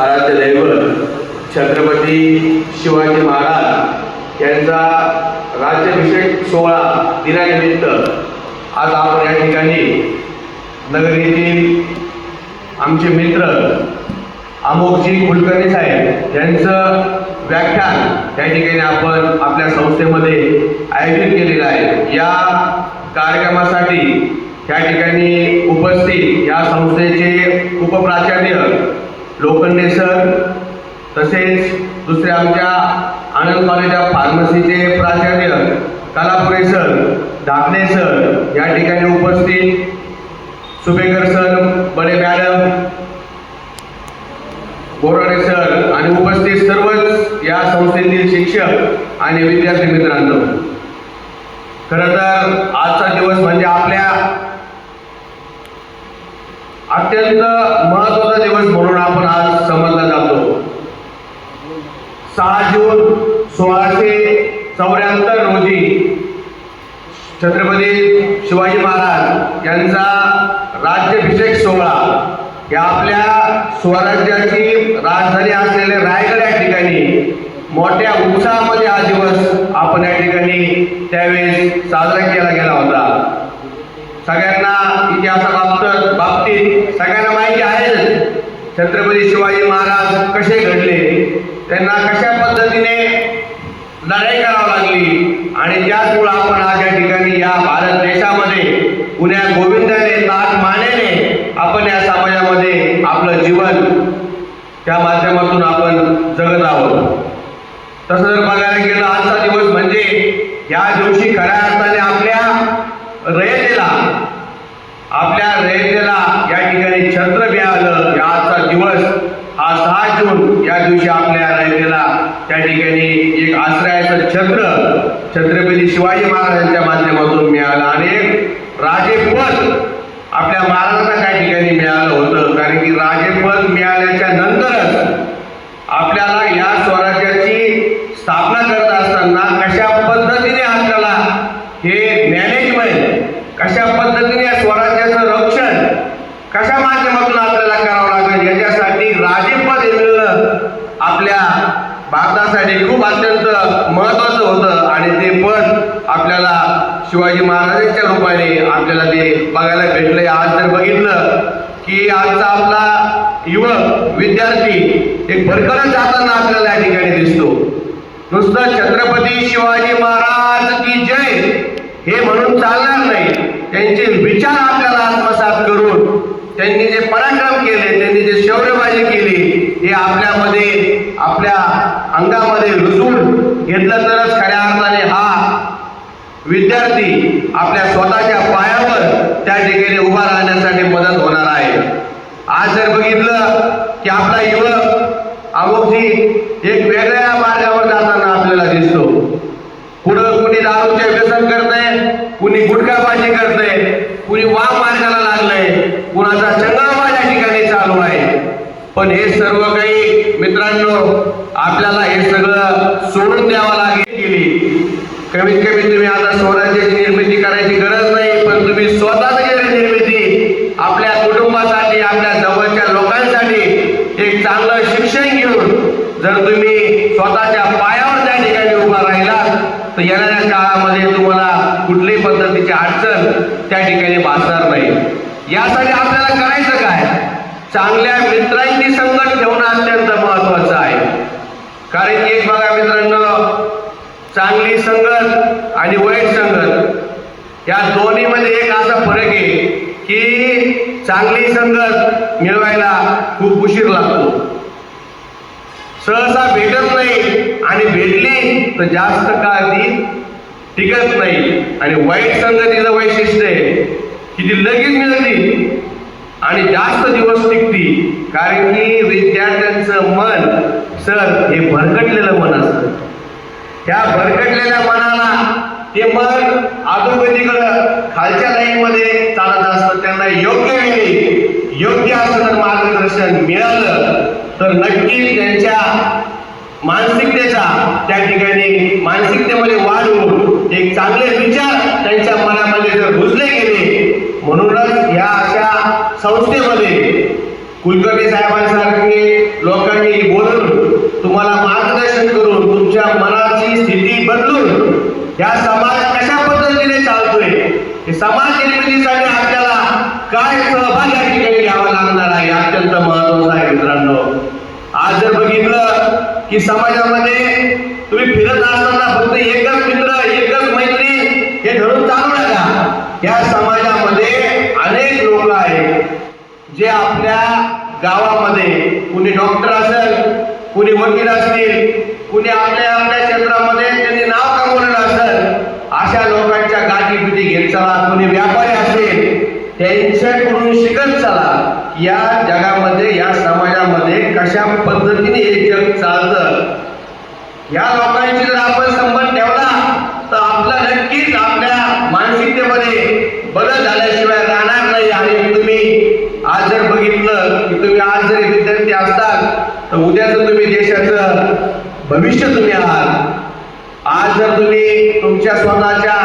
आराध्य दैवत छत्रपती शिवाजी महाराज यांचा राज्याभिषेक सोहळा दिनानिमित्त आज आपण या ठिकाणी नगर येथील आमचे मित्र अमोकजी कुलकर्णी साहेब यांचं व्याख्यान या ठिकाणी आपण आपल्या संस्थेमध्ये आयोजित केलेलं आहे. या कार्यक्रमासाठी या ठिकाणी उपस्थित या संस्थेचे उपप्राचार्य लोखंडे सर तसेच दुसरे आमच्या आनंद कॉलेज ऑफ फार्मसीचे प्राचार्य कलापुरे सर धाकणे सर या ठिकाणी उपस्थित. Subhekar sir Bade madam Borade sir आणि उपस्थित सर्वच या संस्थेतील शिक्षक आणि विद्यार्थी मित्रांनो. खरं तर आजचा दिवस म्हणजे आपल्या अत्यंत महत्त्वाचा दिवस म्हणून आपण आज समजला जातो. सहा जून सोळाशे चौऱ्याहत्तर रोजी छत्रपती शिवाजी महाराज यांचा राज्याभिषेक सोहळा या आपल्या स्वराज्याची राजधानी असलेले रायगड या ठिकाणी मोठ्या उत्साहामध्ये हा दिवस आपण या ठिकाणी त्यावेळेस साजरा केला गेला होता. सगळ्यांना इतिहासाबाबत छत्रपती शिवाजी महाराज कसे घडले? त्यांना कशा पद्धतीने लढाई करावी लागली? आणि त्याचमुळं आपण आज या ठिकाणी या भारत देशामध्ये पुण्या गोविंदाने ताक मानेने आपण या समाजामध्ये आपलं जीवन त्या माध्यमातून आपण जगत आहोत. तसं जर बघायला गेलं आजचा दिवस म्हणजे या दिवशी खऱ्या अर्थाने आपल्या रयतेला आपल्या रयतेला या ठिकाणी छत्र मिळालं या आजचा दिवस हा सहा जून या दिवशी आपल्या रयतेला त्या ठिकाणी एक आश्रयाचं छत्र छत्रपती शिवाजी महाराजांच्या माध्यमातून मिळालं. आणि एक राजेपद आपल्या महाराजांना त्या ठिकाणी मिळालं होतं. कारण की राजेपद मिळाल्याच्या नंतरच आपल्याला या स्वराज्याची स्थापना करत असताना कशा पद्धतीने आपल्याला हे मॅनेजमेंट कशा पद्धतीने या स्वराज्याचं रक्षण कशा माध्यमातून आपल्याला करावं लागेल याच्यासाठी राजेपद हे मिळणं आपल्या भारतासाठी खूप अत्यंत महत्वाचं होतं आणि ते पद आपल्याला शिवाजी महाराजांच्या रूपाने आपल्याला ते बघायला भेटलंय. आज जर बघितलं की आजचा आपला युवक विद्यार्थी एक भरकरच जाताना आपल्याला या ठिकाणी दिसतो. नुसतं छत्रपती शिवाजी महाराज की जय हे म्हणून चालणार नाही त्यांचे विचार आपल्याला आत्मसात करून त्यांनी जे पराक्रम केले त्यांनी जे शौर्यबाजी केली हे आपल्यामध्ये आपल्या अंगामध्ये रुजवून घेतलं तरच खऱ्या अर्थाने हा विद्यार्थी आपल्या स्वतःच्या पायावर त्या ठिकाणी उभा राहण्यासाठी मदत होणार आहे. आज जर बघितलं की आपला युवक अमुकजी एक वेगळ्या मार्गावर जाताना आपल्याला दिसतो. पुढं कुणी दारूचे व्यसन करतंय कुणी गुटखाबाजी करतंय कुणी वाघ मार्गाला लागलंय कुणाचा चंगळाबाज या ठिकाणी चालू आहे. पण हे सर्व काही मित्रांनो आपल्याला हे सगळं सोडून द्यावं लागेल. गेली कमीत कमी तुम्ही आता स्वराज्याची निर्मिती करायची गरज नाही पण तुम्ही स्वतःच निर्मिती आपल्या कुटुंबासाठी आपल्या जवळच्या लोकांसाठी एक चांगलं शिक्षण घेऊन जर तुम्ही स्वतःच्या पायावर त्या ठिकाणी उभा राहिलात तर येणाऱ्या काळामध्ये तुम्हाला कुठल्याही पद्धतीची अडचण त्या ठिकाणी भासणार नाही. यासाठी आपल्याला करायचं काय? चांगल्या मित्रांची संगत ठेवणं अत्यंत महत्वाचं आहे. कारण की एक बघा मित्रांनो चांगली संगत आणि वाईट संगत या दोन्हीमध्ये एक असा फरक आहे की चांगली संगत मिळवायला खूप उशीर लागतो. सहसा भेटत नाही आणि भेटली तर जास्त काळ ती टिकत नाही. आणि वाईट संगतीचं वैशिष्ट्य आहे की ती लगेच मिळते आणि जास्त दिवस टिकती. कारण की विद्यार्थ्यांचं मन सर हे भरकटलेलं मन असतं. त्या भरकटलेल्या मनाला ते मन अधोगतीकडं खालच्या लाईनमध्ये चालत असतं. त्यांना योग्य वेळी योग्य असं जर मार्गदर्शन मिळालं तर नक्की त्यांच्या मानसिकतेचा त्या ठिकाणी मानसिकतेमध्ये वाढ होऊन एक चांगले विचार त्यांच्या मनामध्ये जर घुसले गेले म्हणूनच या अशा संस्थेमध्ये कुलकर्णी साहेबांसारखे लोकांनी बोलून तुम्हाला मार्गदर्शन करून तुमच्या मनाची स्थिती बदलून या समाज कशा पद्धतीने चालतोय हे समाज निर्मितीसाठी आपल्याला काय अत्यंत महत्वाचं आहे मित्रांनो. आज जर बघितलं की समाजामध्ये तुम्ही फिरत असताना फक्त एकच मित्र एकच मैत्री हे धरून चालू नका. या समाजामध्ये अनेक लोक आहेत जे आपल्या गावामध्ये कुणी डॉक्टर असेल कुणी वकील असतील कुणी आपल्या आपल्या क्षेत्रामध्ये त्यांनी नाव कमवलेलं असेल अशा लोकांच्या गाठी पिठी घेत चला कुणी व्यापारी असेल त्यांच्याकडून शिकत चला या जगामध्ये या समाजामध्ये कशा पद्धतीने हे जग चालतं या लोकांशी जर आपण संबंध ठेवला तर आपला नक्कीच आपल्या मानसिकतेमध्ये बदल झाल्याशिवाय राहणार नाही. आणि तुम्ही आज जर बघितलं की तुम्ही आज जर विद्यार्थी असतात तर उद्याचं तुम्ही देशाचं भविष्य तुम्ही आहात. आज जर तुम्ही तुमच्या स्वतःच्या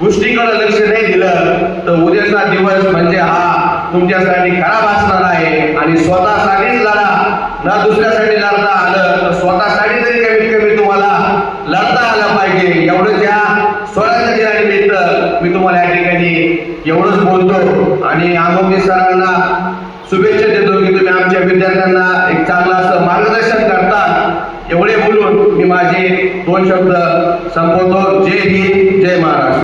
गोष्टीकडे लक्ष नाही दिलं तर उद्याचा दिवस म्हणजे हा तुमच्यासाठी खराब असणार आहे. आणि स्वतः लढा ना दुसऱ्यासाठी लढता आलं तर स्वतःसाठी तरी कमीत कमी तुम्हाला लढता आलं पाहिजे एवढं त्या स्वराज्य दिनानिमित्त मी तुम्हाला या ठिकाणी एवढंच बोलतो आणि आमोगी सरांना शुभेच्छा देतो की तुम्ही आमच्या विद्यार्थ्यांना एक चांगलं असं मार्गदर्शन करता. एवढे बोलून मी माझे दोन शब्द संपवतो. जय हिंद जय महाराष्ट्र.